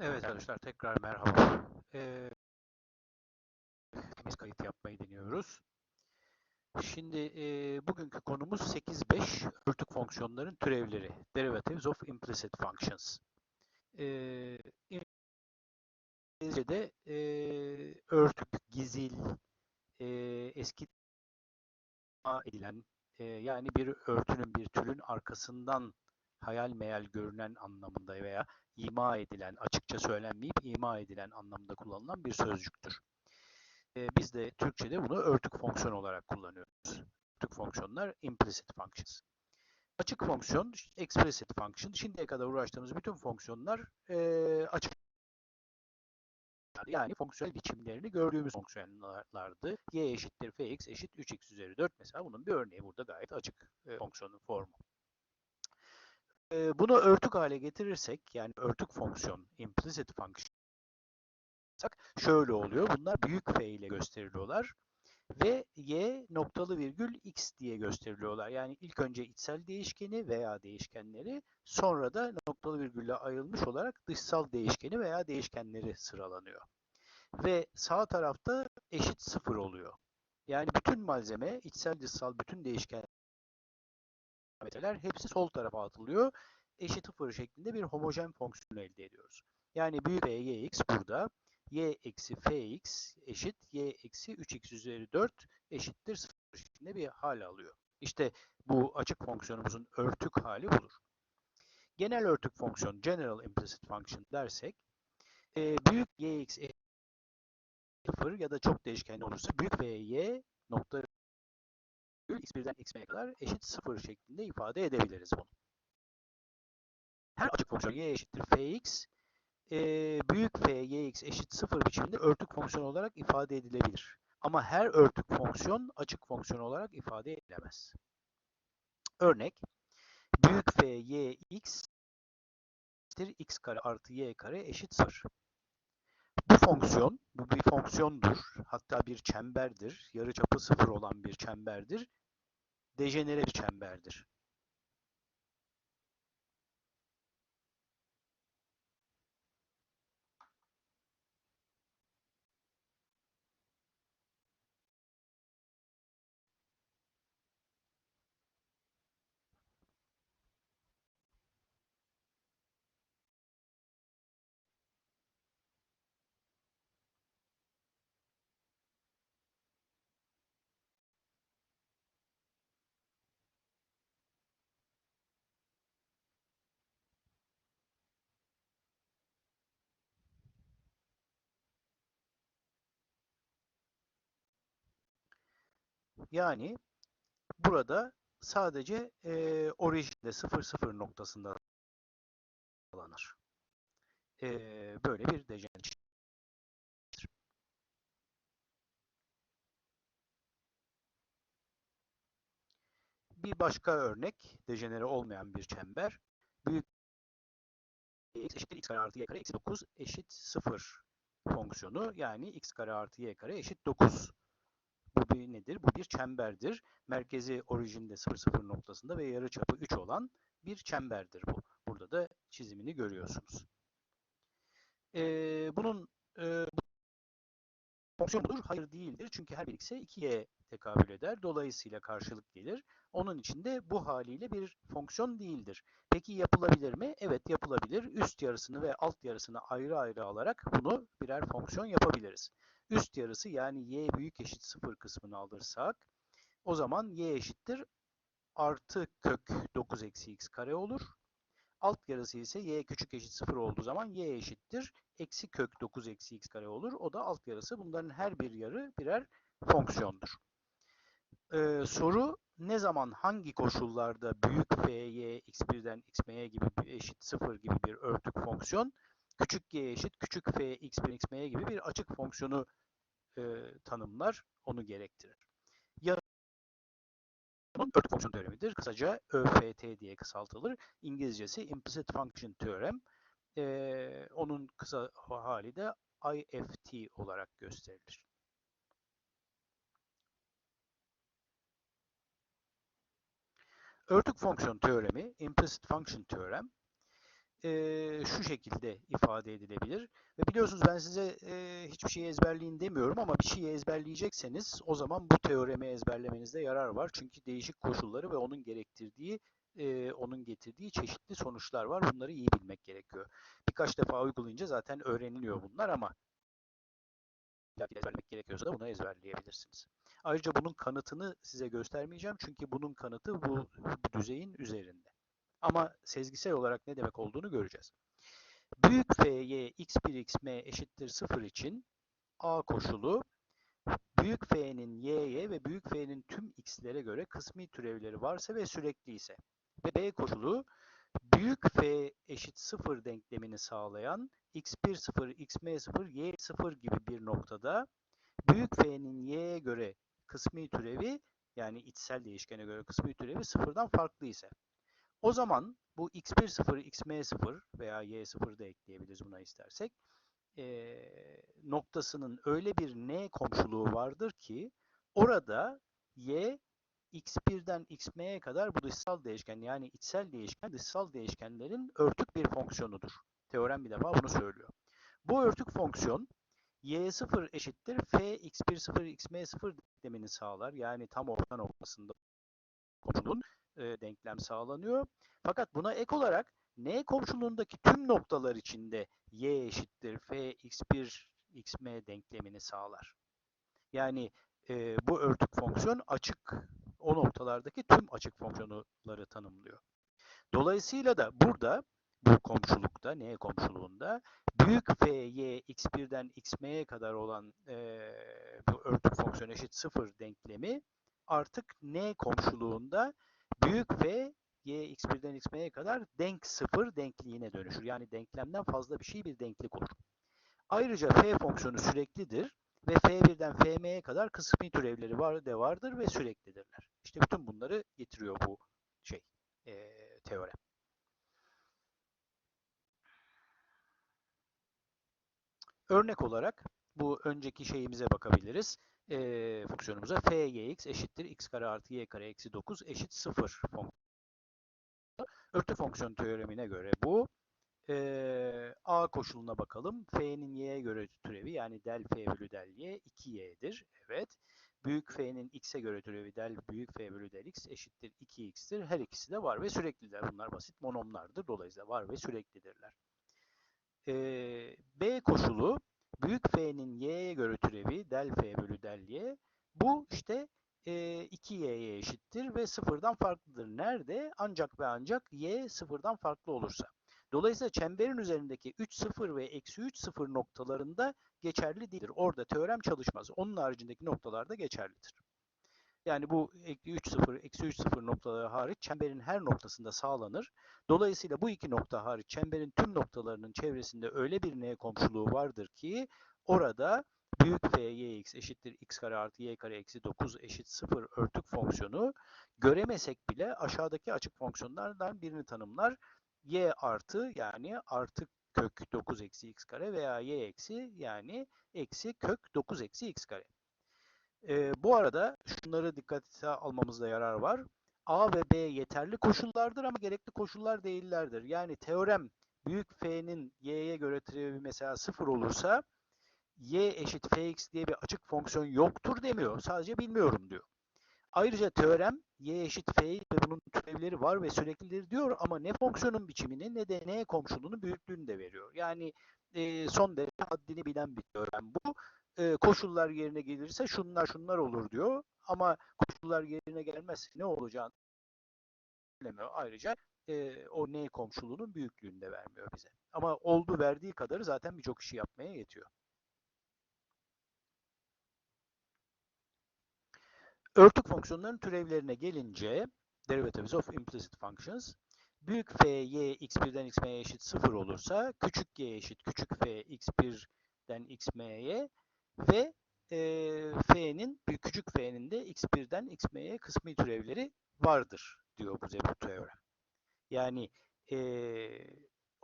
Evet arkadaşlar tekrar merhaba. Ee, temiz kayıt yapmayı deniyoruz. Şimdi e, bugünkü konumuz 8.5 örtük fonksiyonların türevleri. Derivatives of implicit functions. Ee, İngilizce'de e, örtük, gizil, e, eski edilen e, yani bir örtünün bir türün arkasından hayal meyal görünen anlamında veya ima edilen, açıkça söylenmeyip ima edilen anlamda kullanılan bir sözcüktür. E, biz de Türkçe'de bunu örtük fonksiyon olarak kullanıyoruz. Örtük fonksiyonlar implicit functions. Açık fonksiyon, explicit function. Şimdiye kadar uğraştığımız bütün fonksiyonlar e, açık yani fonksiyonel biçimlerini gördüğümüz fonksiyonlardı. y eşittir fx eşit 3x üzeri 4 mesela bunun bir örneği burada gayet açık e, fonksiyonun formu. E, bunu örtük hale getirirsek yani örtük fonksiyon implicit function şöyle oluyor. Bunlar büyük f ile gösteriliyorlar ve y noktalı virgül x diye gösteriliyorlar. Yani ilk önce içsel değişkeni veya değişkenleri sonra da noktalı virgülle ayrılmış olarak dışsal değişkeni veya değişkenleri sıralanıyor. Ve sağ tarafta eşit sıfır oluyor. Yani bütün malzeme, içsel dışsal bütün değişken parametreler hepsi sol tarafa atılıyor. Eşit sıfır şeklinde bir homojen fonksiyon elde ediyoruz. Yani büyük f yx burada y eksi fx eşit y eksi 3x üzeri 4 eşittir 0 şeklinde bir hal alıyor. İşte bu açık fonksiyonumuzun örtük hali budur. Genel örtük fonksiyon, general implicit function dersek, e, büyük yx 0 ya da çok değişkenli olursa büyük y nokta x1'den x'e kadar eşit 0 şeklinde ifade edebiliriz bunu. Her açık fonksiyon y eşittir fx e, büyük f yx eşit 0 biçiminde örtük fonksiyon olarak ifade edilebilir. Ama her örtük fonksiyon açık fonksiyon olarak ifade edilemez. Örnek büyük f yx eşittir x kare artı y kare eşit 0. Bu fonksiyon, bu bir fonksiyondur. Hatta bir çemberdir. Yarıçapı sıfır olan bir çemberdir. Dejenere bir çemberdir. Yani burada sadece e, orijinde 00 noktasında alınır. E, böyle bir dejen Bir başka örnek, dejenere olmayan bir çember. Büyük x eşittir x kare artı y kare eksi 9 eşit 0 fonksiyonu. Yani x kare artı y kare eşit 9 bu bir nedir? Bu bir çemberdir. Merkezi orijinde 0,0 noktasında ve yarıçapı 3 olan bir çemberdir bu. Burada da çizimini görüyorsunuz. Ee, bunun e, fonksiyon budur. Hayır değildir. Çünkü her bir x'e 2'ye tekabül eder. Dolayısıyla karşılık gelir. Onun için de bu haliyle bir fonksiyon değildir. Peki yapılabilir mi? Evet yapılabilir. Üst yarısını ve alt yarısını ayrı ayrı alarak bunu birer fonksiyon yapabiliriz üst yarısı yani y büyük eşit 0 kısmını alırsak o zaman y eşittir artı kök 9 eksi x kare olur. Alt yarısı ise y küçük eşit 0 olduğu zaman y eşittir eksi kök 9 eksi x kare olur. O da alt yarısı. Bunların her bir yarı birer fonksiyondur. Ee, soru ne zaman hangi koşullarda büyük f y x1'den xm'ye gibi eşit 0 gibi bir örtük fonksiyon küçük g eşit küçük f x1 xm gibi bir açık fonksiyonu e, tanımlar, onu gerektirir. Ya örtük fonksiyon teoremidir. Kısaca ÖFT diye kısaltılır. İngilizcesi Implicit Function Theorem. E, onun kısa hali de IFT olarak gösterilir. Örtük fonksiyon teoremi, implicit function teorem, e, şu şekilde ifade edilebilir. Ve biliyorsunuz ben size e, hiçbir şeyi ezberleyin demiyorum ama bir şeyi ezberleyecekseniz o zaman bu teoremi ezberlemenizde yarar var. Çünkü değişik koşulları ve onun gerektirdiği e, onun getirdiği çeşitli sonuçlar var. Bunları iyi bilmek gerekiyor. Birkaç defa uygulayınca zaten öğreniliyor bunlar ama ezberlemek gerekiyorsa da bunu ezberleyebilirsiniz. Ayrıca bunun kanıtını size göstermeyeceğim çünkü bunun kanıtı bu, bu düzeyin üzerinde. Ama sezgisel olarak ne demek olduğunu göreceğiz. Büyük F'ye x1 xm eşittir 0 için A koşulu büyük F'nin y'ye ve büyük F'nin tüm x'lere göre kısmi türevleri varsa ve sürekli ise ve B koşulu büyük F eşit 0 denklemini sağlayan x1 0, xm 0, y 0 gibi bir noktada büyük F'nin y'ye göre kısmi türevi yani içsel değişkene göre kısmi türevi sıfırdan farklı ise o zaman bu x1 0, xm 0 veya y 0 da ekleyebiliriz buna istersek e, noktasının öyle bir n komşuluğu vardır ki orada y x1'den xm'ye kadar bu dışsal değişken yani içsel değişken dışsal değişkenlerin örtük bir fonksiyonudur. Teorem bir defa bunu söylüyor. Bu örtük fonksiyon y0 eşittir f x1 0 xm 0 denklemini sağlar. Yani tam orta noktasında komşuluğun e, denklem sağlanıyor. Fakat buna ek olarak n komşuluğundaki tüm noktalar içinde y eşittir f x1 xm denklemini sağlar. Yani e, bu örtük fonksiyon açık o noktalardaki tüm açık fonksiyonları tanımlıyor. Dolayısıyla da burada bu komşulukta, n komşuluğunda büyük f'y x1'den xm'ye kadar olan e, bu örtük fonksiyon eşit 0 denklemi artık n komşuluğunda büyük f y x1'den xm'ye kadar denk 0 denkliğine dönüşür. Yani denklemden fazla bir şey bir denklik olur. Ayrıca f fonksiyonu süreklidir ve f1'den fm'ye kadar kısmi türevleri var de vardır ve süreklidirler. İşte bütün bunları getiriyor bu şey e, teorem. Örnek olarak bu önceki şeyimize bakabiliriz. E, fonksiyonumuza f yx eşittir x kare artı y kare eksi 9 eşit 0 fonksiyonu. Örtü fonksiyon teoremine göre bu e, A koşuluna bakalım. F'nin y'ye göre türevi yani del f bölü del y 2y'dir. Evet. Büyük F'nin x'e göre türevi del büyük F bölü del x eşittir 2x'tir. Her ikisi de var ve sürekliler. Bunlar basit monomlardır. Dolayısıyla var ve süreklidirler. E, B koşulu büyük F'nin y'ye göre türevi del f bölü del y. Bu işte e, 2y'ye eşittir ve sıfırdan farklıdır. Nerede? Ancak ve ancak y sıfırdan farklı olursa. Dolayısıyla çemberin üzerindeki 3 0 ve eksi 3 0 noktalarında geçerli değildir. Orada teorem çalışmaz. Onun haricindeki noktalarda geçerlidir. Yani bu 3 0, eksi 3 0 noktaları hariç çemberin her noktasında sağlanır. Dolayısıyla bu iki nokta hariç çemberin tüm noktalarının çevresinde öyle bir n komşuluğu vardır ki orada büyük f yx eşittir x kare artı y kare eksi 9 eşit 0 örtük fonksiyonu göremesek bile aşağıdaki açık fonksiyonlardan birini tanımlar y artı yani artı kök 9 eksi x kare veya y eksi yani eksi kök 9 eksi x kare. E, bu arada şunları dikkate almamızda yarar var. A ve B yeterli koşullardır ama gerekli koşullar değillerdir. Yani teorem büyük F'nin y'ye göre türevi mesela 0 olursa y eşit fx diye bir açık fonksiyon yoktur demiyor. Sadece bilmiyorum diyor. Ayrıca teorem y eşit f ve bunun türevleri var ve süreklidir diyor ama ne fonksiyonun biçimini ne de n komşuluğunun büyüklüğünü de veriyor. Yani e, son derece haddini bilen bir teorem bu. E, koşullar yerine gelirse şunlar şunlar olur diyor ama koşullar yerine gelmezse ne olacağını söylemiyor. Ayrıca e, o n komşuluğunun büyüklüğünü de vermiyor bize. Ama oldu verdiği kadarı zaten birçok işi yapmaya yetiyor. Örtük fonksiyonların türevlerine gelince derivatives of implicit functions büyük f y x1'den xm'ye eşit 0 olursa küçük y eşit küçük f x1'den xm'ye ve e, f'nin küçük f'nin de x1'den xm'ye kısmi türevleri vardır diyor bu bu teorem. Yani e,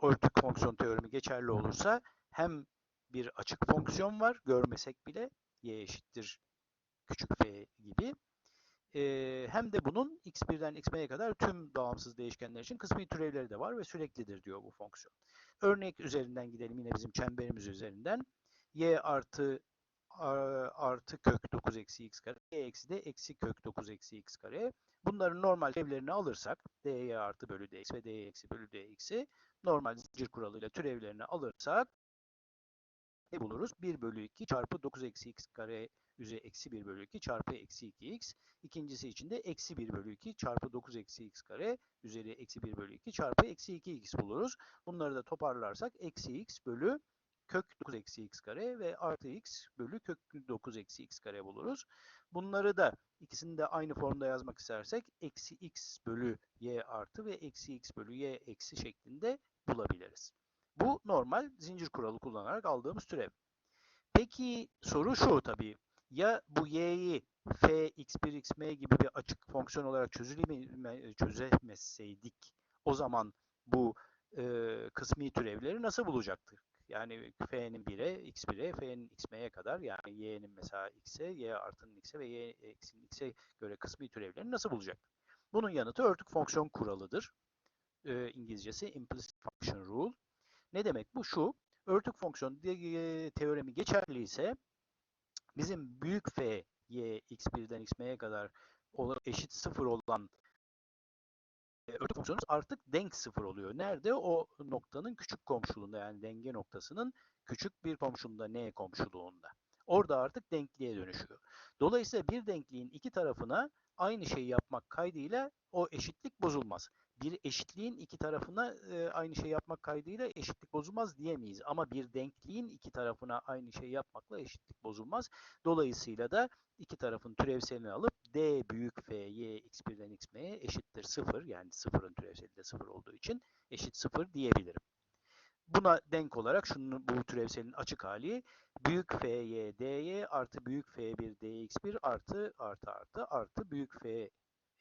örtük fonksiyon teoremi geçerli olursa hem bir açık fonksiyon var görmesek bile y eşittir küçük f gibi Ee, hem de bunun x1'den xm'ye kadar tüm bağımsız değişkenler için kısmi türevleri de var ve süreklidir diyor bu fonksiyon. Örnek üzerinden gidelim yine bizim çemberimiz üzerinden. y artı artı kök 9 eksi x kare, y eksi de eksi kök 9 eksi x kare. Bunların normal türevlerini alırsak, dy artı bölü dx ve dy eksi bölü dx'i normal zincir kuralıyla türevlerini alırsak ne buluruz? 1 bölü 2 çarpı 9 eksi x kare üzeri eksi 1 bölü 2 çarpı eksi 2x. İkincisi için de eksi 1 bölü 2 çarpı 9 eksi x kare üzeri eksi 1 bölü 2 çarpı eksi 2x buluruz. Bunları da toparlarsak eksi x bölü kök 9 eksi x kare ve artı x bölü kök 9 eksi x kare buluruz. Bunları da ikisini de aynı formda yazmak istersek eksi x bölü y artı ve eksi x bölü y eksi şeklinde bulabiliriz. Bu normal zincir kuralı kullanarak aldığımız türev. Peki soru şu tabii. Ya bu y'yi f, x1, xm gibi bir açık fonksiyon olarak çözemezseydik o zaman bu e, kısmi türevleri nasıl bulacaktık? Yani f'nin 1'e, x1'e, f'nin xm'ye kadar yani y'nin mesela x'e, y artının x'e ve y eksinin x'e göre kısmi türevlerini nasıl bulacak? Bunun yanıtı örtük fonksiyon kuralıdır. E, İngilizcesi implicit function rule. Ne demek bu? Şu, örtük fonksiyon teoremi geçerli ise bizim büyük f y x1'den xm'ye kadar eşit sıfır olan örtük fonksiyonumuz artık denk sıfır oluyor. Nerede? O noktanın küçük komşuluğunda yani denge noktasının küçük bir komşuluğunda n komşuluğunda. Orada artık denkliğe dönüşüyor. Dolayısıyla bir denkliğin iki tarafına aynı şeyi yapmak kaydıyla o eşitlik bozulmaz. Bir eşitliğin iki tarafına e, aynı şey yapmak kaydıyla eşitlik bozulmaz diyemeyiz. Ama bir denkliğin iki tarafına aynı şey yapmakla eşitlik bozulmaz. Dolayısıyla da iki tarafın türevselini alıp d büyük f y x1'den xm'ye eşittir 0 yani sıfırın türevseli de 0 olduğu için eşit 0 diyebilirim. Buna denk olarak şunun bu türevselin açık hali büyük f y dy artı büyük f1 dx1 artı artı artı artı büyük f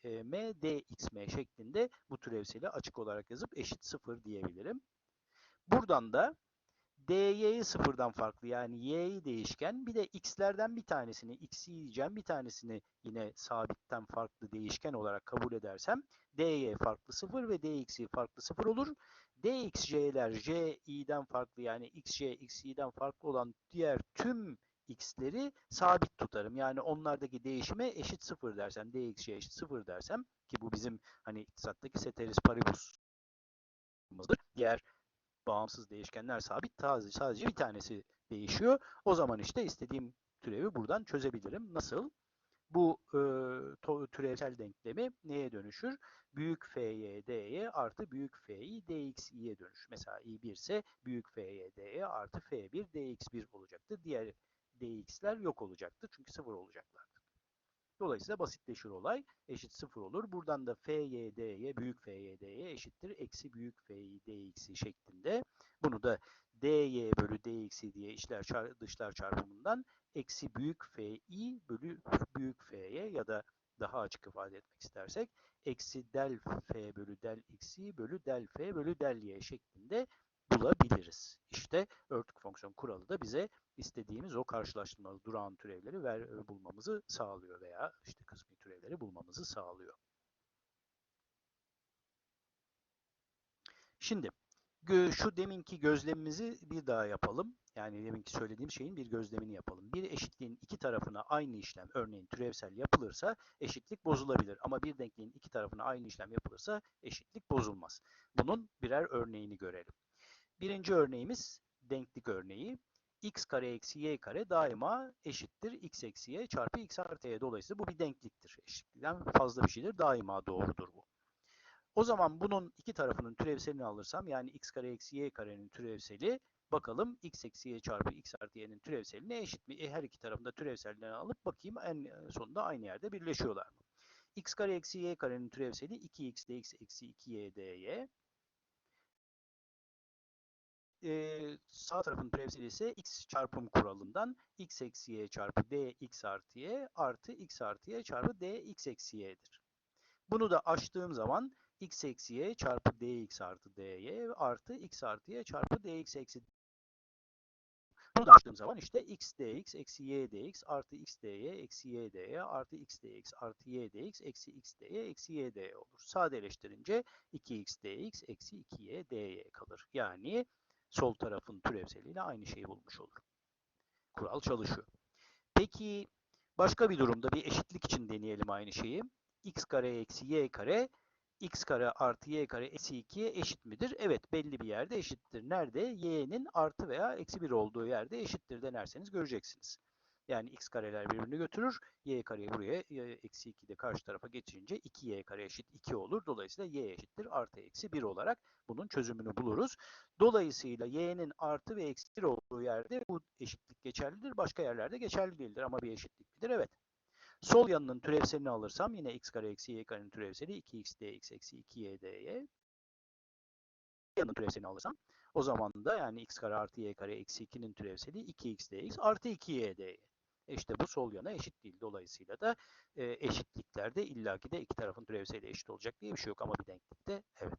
m dxm şeklinde bu türevseli açık olarak yazıp eşit 0 diyebilirim. Buradan da dy'yi sıfırdan farklı yani y'yi değişken bir de x'lerden bir tanesini x'i yiyeceğim bir tanesini yine sabitten farklı değişken olarak kabul edersem dy farklı 0 ve dx'i farklı 0 olur. dxj'ler ji'den farklı yani xj xi'den farklı olan diğer tüm x'leri sabit tutarım. Yani onlardaki değişime eşit 0 dersem, dxj eşit 0 dersem ki bu bizim hani iktisattaki ceteris paribus'umuzdur. Diğer bağımsız değişkenler sabit. Sadece bir tanesi değişiyor. O zaman işte istediğim türevi buradan çözebilirim. Nasıl? Bu e, türevsel denklemi neye dönüşür? Büyük F'ye D'ye artı büyük F'yi DX'ye dönüşür. Mesela i1 ise büyük F'ye D'ye artı F1 DX1 olacaktır. Diğer DX'ler yok olacaktır. Çünkü sıfır olacaklardır. Dolayısıyla basitleşir olay. Eşit sıfır olur. Buradan da FYD'ye büyük FYD'ye eşittir. Eksi büyük F'yi DX'i şeklinde. Bunu da dy bölü dx'i diye içler çar dışlar çarpımından eksi büyük fi bölü büyük f'ye ya da daha açık ifade etmek istersek eksi del f bölü del x'i bölü del f bölü del y şeklinde bulabiliriz. İşte örtük fonksiyon kuralı da bize istediğimiz o karşılaştırmalı durağan türevleri ver, bulmamızı sağlıyor veya işte kısmi türevleri bulmamızı sağlıyor. Şimdi şu deminki gözlemimizi bir daha yapalım. Yani deminki söylediğim şeyin bir gözlemini yapalım. Bir eşitliğin iki tarafına aynı işlem, örneğin türevsel yapılırsa eşitlik bozulabilir. Ama bir denkliğin iki tarafına aynı işlem yapılırsa eşitlik bozulmaz. Bunun birer örneğini görelim. Birinci örneğimiz denklik örneği. x kare eksi y kare daima eşittir x eksi y çarpı x artı y. Dolayısıyla bu bir denkliktir. Eşitlikten fazla bir şeydir. Daima doğrudur bu. O zaman bunun iki tarafının türevselini alırsam yani x kare eksi y karenin türevseli bakalım x eksi y çarpı x artı y'nin türevseline eşit mi? E, her iki tarafında türevsellerini alıp bakayım en sonunda aynı yerde birleşiyorlar mı? x kare eksi y karenin türevseli 2x dx eksi 2y dy. Ee, sağ tarafın türevseli ise x çarpım kuralından x eksi y çarpı dx artı y artı x artı y çarpı dx eksi y'dir. Bunu da açtığım zaman x eksi y çarpı dx artı dy artı x artı y çarpı dx eksi Bunu da açtığım zaman işte x dx eksi y dx artı x dy eksi y dy artı x dx artı y dx eksi x dy eksi y dy olur. Sadeleştirince 2x dx eksi 2y dy kalır. Yani sol tarafın türevseliyle aynı şeyi bulmuş olurum. Kural çalışıyor. Peki başka bir durumda bir eşitlik için deneyelim aynı şeyi. x kare eksi y kare x kare artı y kare eksi 2'ye eşit midir? Evet belli bir yerde eşittir. Nerede? y'nin artı veya eksi 1 olduğu yerde eşittir denerseniz göreceksiniz. Yani x kareler birbirini götürür. y kareyi buraya eksi 2 de karşı tarafa geçirince 2y kare eşit 2 olur. Dolayısıyla y eşittir artı eksi 1 olarak bunun çözümünü buluruz. Dolayısıyla y'nin artı ve eksi 1 olduğu yerde bu eşitlik geçerlidir. Başka yerlerde geçerli değildir ama bir eşitlik midir? Evet. Sol yanının türevselini alırsam yine x kare eksi y karenin türevseli 2x dx eksi 2y dy. Yanının türevselini alırsam o zaman da yani x kare artı y kare eksi 2'nin türevseli 2x dx artı 2y dy. E bu sol yana eşit değil. Dolayısıyla da e, eşitliklerde illaki de iki tarafın türevseli eşit olacak diye bir şey yok ama bir denklikte evet.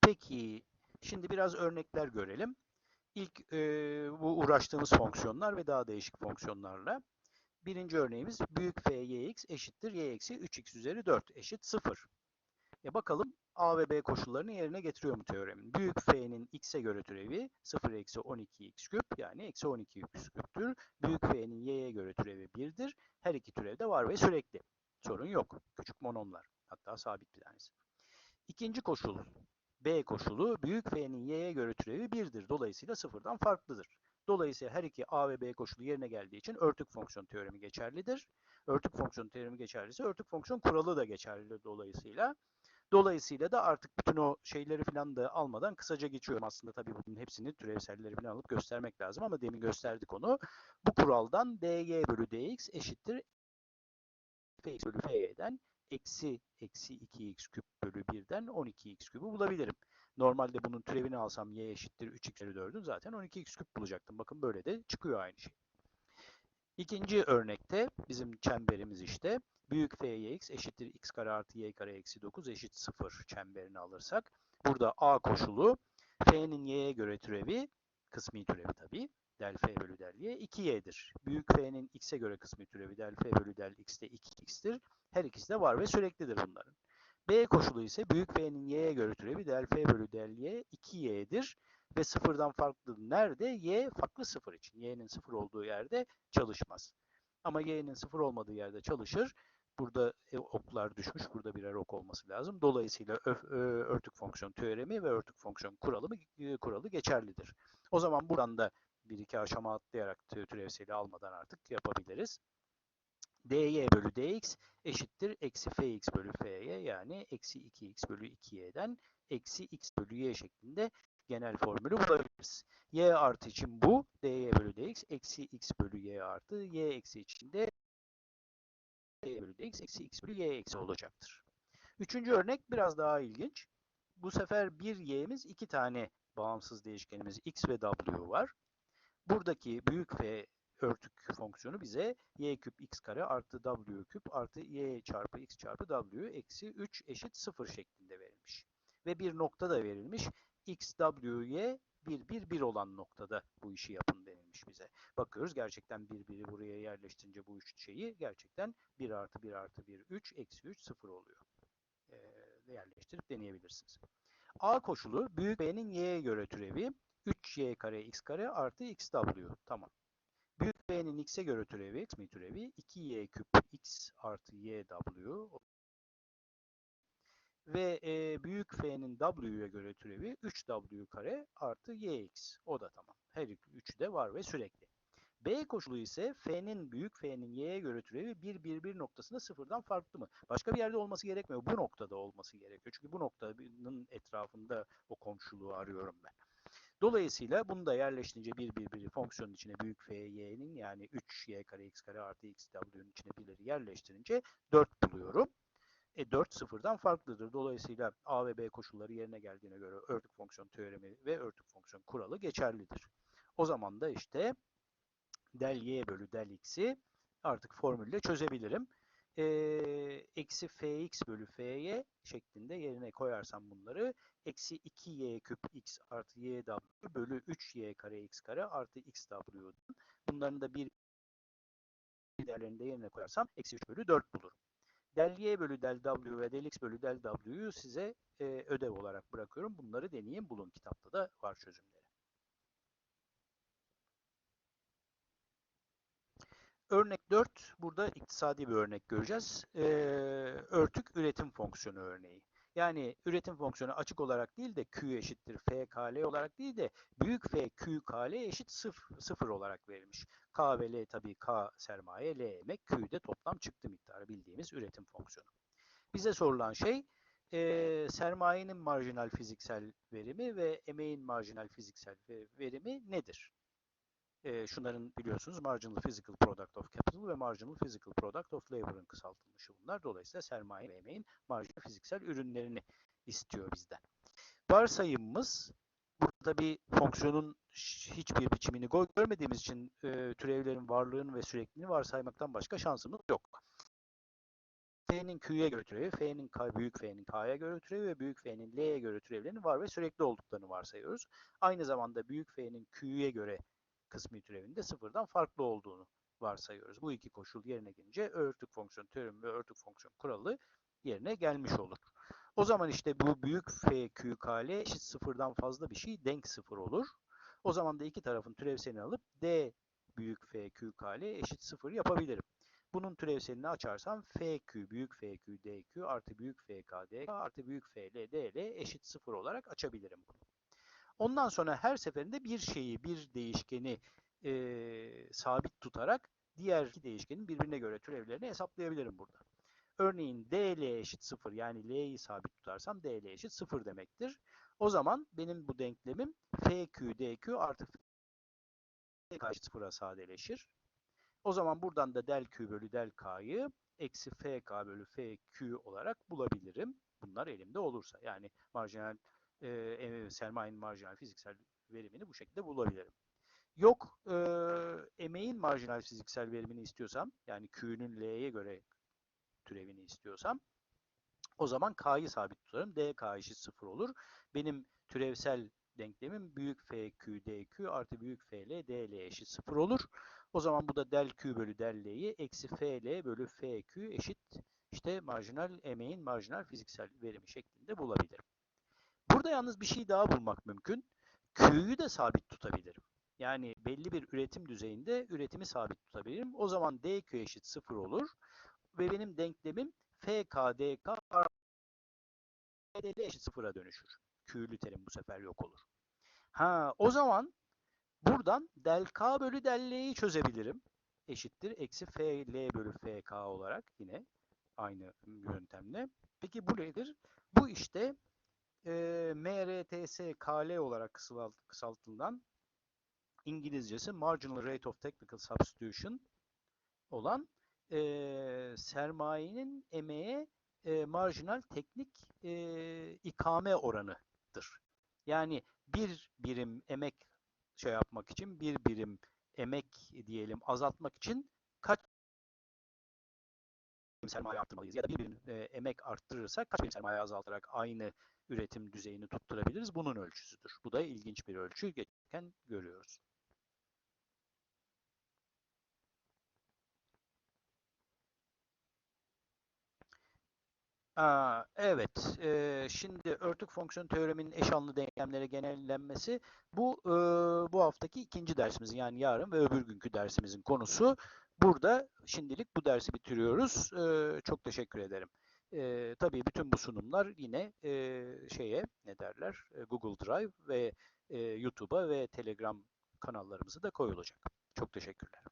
Peki şimdi biraz örnekler görelim. İlk e, bu uğraştığımız fonksiyonlar ve daha değişik fonksiyonlarla. Birinci örneğimiz büyük f yx eşittir y eksi 3x üzeri 4 eşit 0. E bakalım a ve b koşullarını yerine getiriyor mu teoremin? Büyük f'nin x'e göre türevi 0 eksi 12x küp yani eksi 12x küptür. Büyük f'nin y'ye göre türevi 1'dir. Her iki türev de var ve sürekli. Sorun yok. Küçük monomlar. Hatta sabit bir tanesi. İkinci koşul B koşulu büyük F'nin Y'ye göre türevi 1'dir. Dolayısıyla sıfırdan farklıdır. Dolayısıyla her iki A ve B koşulu yerine geldiği için örtük fonksiyon teoremi geçerlidir. Örtük fonksiyon teoremi geçerliyse örtük fonksiyon kuralı da geçerlidir dolayısıyla. Dolayısıyla da artık bütün o şeyleri falan da almadan kısaca geçiyorum. Aslında tabii bunun hepsini türevselleri falan alıp göstermek lazım ama demin gösterdik onu. Bu kuraldan dy bölü dx eşittir fx bölü fy'den eksi eksi 2x küp bölü 1'den 12x küpü bulabilirim. Normalde bunun türevini alsam y eşittir 3x üzeri 4'ün zaten 12x küp bulacaktım. Bakın böyle de çıkıyor aynı şey. İkinci örnekte bizim çemberimiz işte büyük fyx eşittir x kare artı y kare eksi 9 eşit 0 çemberini alırsak burada a koşulu f'nin y'ye göre türevi kısmi türevi tabii del f bölü del y 2y'dir. Büyük f'nin x'e göre kısmi türevi del f bölü del x de 2x'tir. Her ikisi de var ve süreklidir bunların. B koşulu ise büyük F'nin y'ye göre türevi del F bölü del y 2y'dir. Ve sıfırdan farklı nerede? Y farklı sıfır için. Y'nin sıfır olduğu yerde çalışmaz. Ama y'nin sıfır olmadığı yerde çalışır. Burada e, oklar düşmüş. Burada birer ok olması lazım. Dolayısıyla öf, ö, örtük fonksiyon teoremi ve örtük fonksiyon kuralı, e, kuralı geçerlidir. O zaman buradan da bir iki aşama atlayarak türevseli almadan artık yapabiliriz dy bölü dx eşittir eksi fx bölü fy yani eksi 2x bölü 2y'den eksi x bölü y şeklinde genel formülü bulabiliriz. y artı için bu dy bölü dx eksi x bölü y artı y eksi için de dy bölü dx eksi x bölü y eksi olacaktır. Üçüncü örnek biraz daha ilginç. Bu sefer bir y'miz iki tane bağımsız değişkenimiz x ve w var. Buradaki büyük f örtük fonksiyonu bize y küp x kare artı w küp artı y çarpı x çarpı w eksi 3 eşit 0 şeklinde verilmiş. Ve bir nokta da verilmiş. X, w, y 1, 1, 1 olan noktada bu işi yapın denilmiş bize. Bakıyoruz gerçekten 1, 1'i buraya yerleştirince bu üç şeyi gerçekten 1 artı 1 artı 1, 3, eksi 3, 0 oluyor. Ee, yerleştirip deneyebilirsiniz. A koşulu büyük B'nin y'ye göre türevi 3y kare x kare artı xw. Tamam. Büyük B'nin x'e göre türevi, x mi türevi 2y küp x artı y'w ve e, büyük F'nin W'ye göre türevi 3W kare artı YX. O da tamam. Her üçü de var ve sürekli. B koşulu ise F'nin büyük F'nin Y'ye göre türevi 1, 1, 1 noktasında sıfırdan farklı mı? Başka bir yerde olması gerekmiyor. Bu noktada olması gerekiyor. Çünkü bu noktanın etrafında o komşuluğu arıyorum ben. Dolayısıyla bunu da yerleştirince bir bir biri fonksiyonun içine büyük f y'nin yani 3y kare x kare artı x w'nun içine birleri yerleştirince 4 buluyorum. E 4 sıfırdan farklıdır. Dolayısıyla a ve b koşulları yerine geldiğine göre örtük fonksiyon teoremi ve örtük fonksiyon kuralı geçerlidir. O zaman da işte del y bölü del x'i artık formülle çözebilirim. e, eksi fx bölü fy şeklinde yerine koyarsam bunları eksi 2y küp x artı y w bölü 3y kare x kare artı x w. Bunların da bir değerlerini de yerine koyarsam eksi 3 bölü 4 bulurum. Del y bölü del w ve del x bölü del w'yu size e, ödev olarak bırakıyorum. Bunları deneyin bulun. Kitapta da var çözümleri. Örnek 4, burada iktisadi bir örnek göreceğiz. Ee, örtük üretim fonksiyonu örneği. Yani üretim fonksiyonu açık olarak değil de Q eşittir FKL olarak değil de büyük F QKL eşit 0, 0 olarak verilmiş. K ve L tabii K sermaye, L emek, Q de toplam çıktı miktarı bildiğimiz üretim fonksiyonu. Bize sorulan şey e, sermayenin marjinal fiziksel verimi ve emeğin marjinal fiziksel verimi nedir? E, şunların biliyorsunuz marginal physical product of capital ve marginal physical product of labor'ın kısaltılmışı bunlar. Dolayısıyla sermaye ve emeğin marjinal fiziksel ürünlerini istiyor bizden. Varsayımımız burada bir fonksiyonun hiçbir biçimini görmediğimiz için e, türevlerin varlığını ve sürekliliğini varsaymaktan başka şansımız yok. F'nin Q'ye göre türevi, F'nin K, büyük F'nin K'ya göre türevi ve büyük F'nin L'ye göre türevlerinin var ve sürekli olduklarını varsayıyoruz. Aynı zamanda büyük F'nin Q'ye göre kısmi türevinde sıfırdan farklı olduğunu varsayıyoruz. Bu iki koşul yerine gelince örtük fonksiyon teoremi ve örtük fonksiyon kuralı yerine gelmiş olur. O zaman işte bu büyük f q k l eşit sıfırdan fazla bir şey denk sıfır olur. O zaman da iki tarafın türevselini alıp d büyük f q k l eşit sıfır yapabilirim. Bunun türevselini açarsam fq büyük fq dq artı büyük fk dk artı büyük fl dl eşit sıfır olarak açabilirim bunu. Ondan sonra her seferinde bir şeyi, bir değişkeni e, sabit tutarak diğer iki değişkenin birbirine göre türevlerini hesaplayabilirim burada. Örneğin dl eşit 0 yani l'yi sabit tutarsam dl eşit 0 demektir. O zaman benim bu denklemim fq dq artı fk eşit 0'a sadeleşir. O zaman buradan da del q bölü del k'yı eksi fk bölü fq olarak bulabilirim. Bunlar elimde olursa. Yani marjinal e, sermayenin marjinal fiziksel verimini bu şekilde bulabilirim. Yok e, emeğin marjinal fiziksel verimini istiyorsam yani Q'nun L'ye göre türevini istiyorsam o zaman K'yı sabit tutarım. DK eşit 0 olur. Benim türevsel denklemim büyük FQ DQ artı büyük FL DL eşit 0 olur. O zaman bu da del Q bölü del L'yi eksi FL bölü FQ eşit işte marjinal emeğin marjinal fiziksel verimi şeklinde bulabilirim. Burada yalnız bir şey daha bulmak mümkün. Q'yu de sabit tutabilirim. Yani belli bir üretim düzeyinde üretimi sabit tutabilirim. O zaman DQ eşit 0 olur. Ve benim denklemim FKDK DL eşit 0'a dönüşür. Q'lü terim bu sefer yok olur. Ha, o zaman buradan del K bölü del L'yi çözebilirim. Eşittir. Eksi FL bölü FK olarak yine aynı yöntemle. Peki bu nedir? Bu işte e, MRTS KL olarak kısaltılan İngilizcesi Marginal Rate of Technical Substitution olan e, sermayenin emeğe e, marjinal teknik e, ikame oranıdır. Yani bir birim emek şey yapmak için, bir birim emek diyelim azaltmak için kaç sermaye arttırmalıyız ya da bir birim e, emek arttırırsak kaç birim sermaye azaltarak aynı üretim düzeyini tutturabiliriz. Bunun ölçüsüdür. Bu da ilginç bir ölçü. Geçerken görüyoruz. Evet, ee, şimdi örtük fonksiyon teoreminin eşanlı denklemlere genellenmesi bu e, bu haftaki ikinci dersimizin yani yarın ve öbür günkü dersimizin konusu. Burada şimdilik bu dersi bitiriyoruz. Ee, çok teşekkür ederim. E, tabii bütün bu sunumlar yine e, şeye ne derler e, Google Drive ve e, YouTube'a ve Telegram kanallarımıza da koyulacak. Çok teşekkürler.